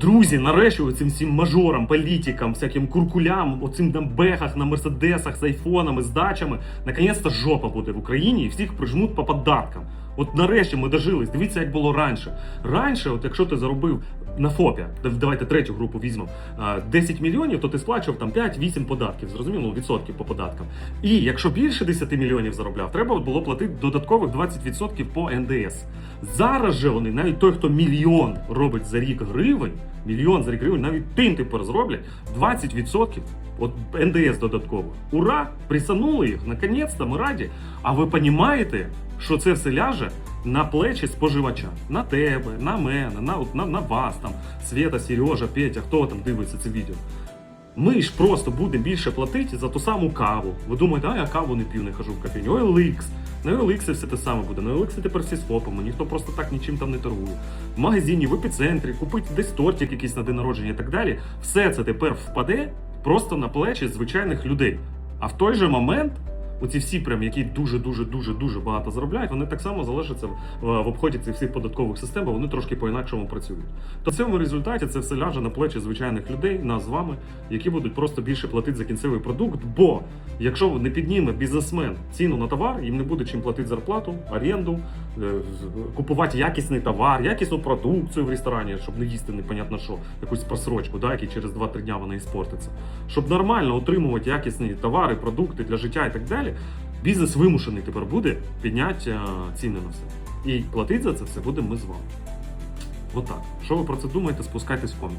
Друзі, нарешті оцим всім мажорам, політикам, всяким куркулям, оцим там бехах на мерседесах з айфонами, з дачами, наконець-то жопа буде в Україні і всіх прижмуть по податкам. От нарешті ми дожились. Дивіться, як було раніше. Раніше, от якщо ти заробив на ФОПі, давайте третю групу візьмемо, а, 10 мільйонів, то ти сплачував там 5-8 податків, зрозуміло, ну, відсотків по податкам. І якщо більше 10 мільйонів заробляв, треба було платити додаткових 20% по НДС. Зараз же вони, навіть той, хто мільйон робить за рік гривень, мільйон за рік гривень, навіть тим тепер зроблять 20% от НДС додатково. Ура! Присанули їх, наконець-то ми раді. А ви розумієте, що це все ляже на плечі споживача, на тебе, на мене, на, на, на вас там, Света, Сережа, Петя, хто там дивиться це відео. Ми ж просто будемо більше платити за ту саму каву. Ви думаєте, а я каву не п'ю, не хожу в кафені. OLX. На OLX все те саме буде. На OLX тепер всі з ФОПами, ніхто просто так нічим там не торгує. В магазині, в епіцентрі, купити десь тортик якийсь на день народження і так далі. Все це тепер впаде просто на плечі звичайних людей. А в той же момент. Оці всі, прям, які дуже дуже дуже дуже багато заробляють, вони так само залишаться в, в обході цих всіх податкових систем, бо вони трошки по-інакшому працюють. То в цьому результаті це все ляже на плечі звичайних людей, нас з вами, які будуть просто більше платити за кінцевий продукт. Бо якщо не підніме бізнесмен ціну на товар, їм не буде чим платити зарплату, оренду, е, купувати якісний товар, якісну продукцію в ресторані, щоб не їсти непонятно що, якусь просрочку, да, які через 2-3 дня вона іспортиться. Щоб нормально отримувати якісні товари, продукти для життя і так далі, бізнес вимушений тепер буде підняти е, ціни на все. І платити за це все будемо ми з вами. Отак. Що ви про це думаєте, спускайтесь в комент.